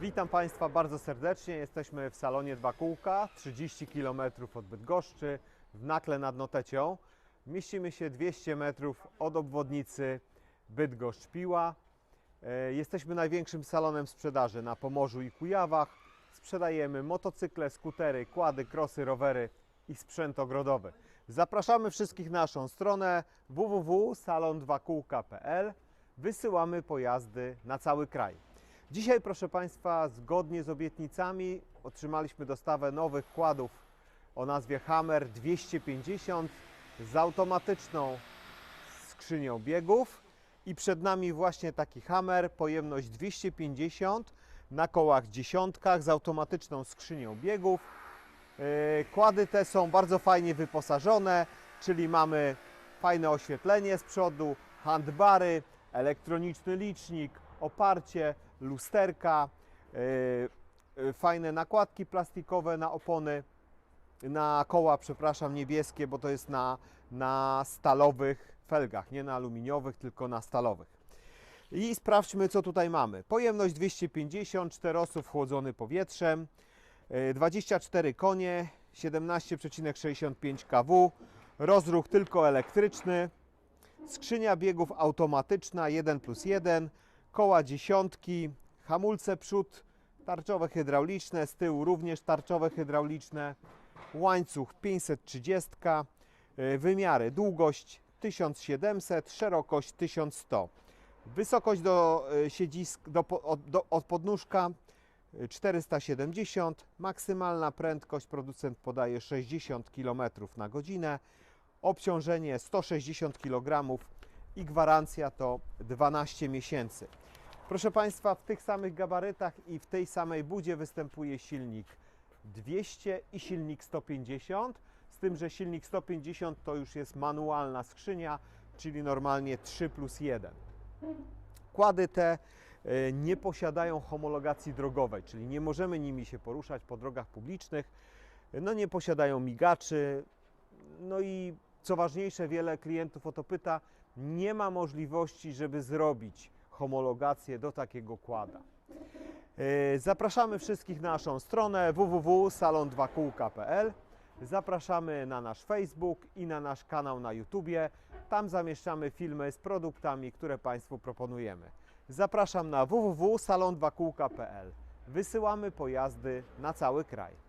Witam Państwa bardzo serdecznie. Jesteśmy w salonie Dwa Kółka, 30 km od Bydgoszczy, w Nakle nad Notecią. Mieścimy się 200 metrów od obwodnicy Bydgoszcz-Piła. E, Jesteśmy największym salonem sprzedaży na Pomorzu i Kujawach. Sprzedajemy motocykle, skutery, kłady, krosy, rowery i sprzęt ogrodowy. Zapraszamy wszystkich na naszą stronę www.salon2kółka.pl. Wysyłamy pojazdy na cały kraj. Dzisiaj, proszę Państwa, zgodnie z obietnicami otrzymaliśmy dostawę nowych kładów o nazwie Hammer 250 z automatyczną skrzynią biegów i przed nami właśnie taki Hammer, pojemność 250 na kołach dziesiątkach z automatyczną skrzynią biegów. Yy, Kłady te są bardzo fajnie wyposażone, czyli mamy fajne oświetlenie z przodu, handbary, elektroniczny licznik, oparcie, lusterka, yy, yy, fajne nakładki plastikowe na opony, na koła, przepraszam, niebieskie, bo to jest na, na stalowych felgach, nie na aluminiowych, tylko na stalowych. I sprawdźmy, co tutaj mamy. Pojemność 250, czterosów chłodzony powietrzem, yy, 24 konie, 17,65 kW, rozruch tylko elektryczny, skrzynia biegów automatyczna 1 plus 1, koła dziesiątki, hamulce przód tarczowe hydrauliczne, z tyłu również tarczowe hydrauliczne, łańcuch 530, y, wymiary długość 1700, szerokość 1100. Wysokość do y, siedzisk, do, od, do, od podnóżka y, 470, maksymalna prędkość producent podaje 60 km na godzinę, obciążenie 160 kg i gwarancja to 12 miesięcy. Proszę Państwa, w tych samych gabarytach i w tej samej budzie występuje silnik 200 i silnik 150, z tym, że silnik 150 to już jest manualna skrzynia, czyli normalnie 3 plus 1. Kłady te e, nie posiadają homologacji drogowej, czyli nie możemy nimi się poruszać po drogach publicznych, no nie posiadają migaczy, no i co ważniejsze, wiele klientów o to pyta, nie ma możliwości, żeby zrobić homologację do takiego kłada. E, Zapraszamy wszystkich na naszą stronę www.salon2kółka.pl. Zapraszamy na nasz Facebook i na nasz kanał na YouTubie. Tam zamieszczamy filmy z produktami, które Państwu proponujemy. Zapraszam na www.salon2kółka.pl. Wysyłamy pojazdy na cały kraj.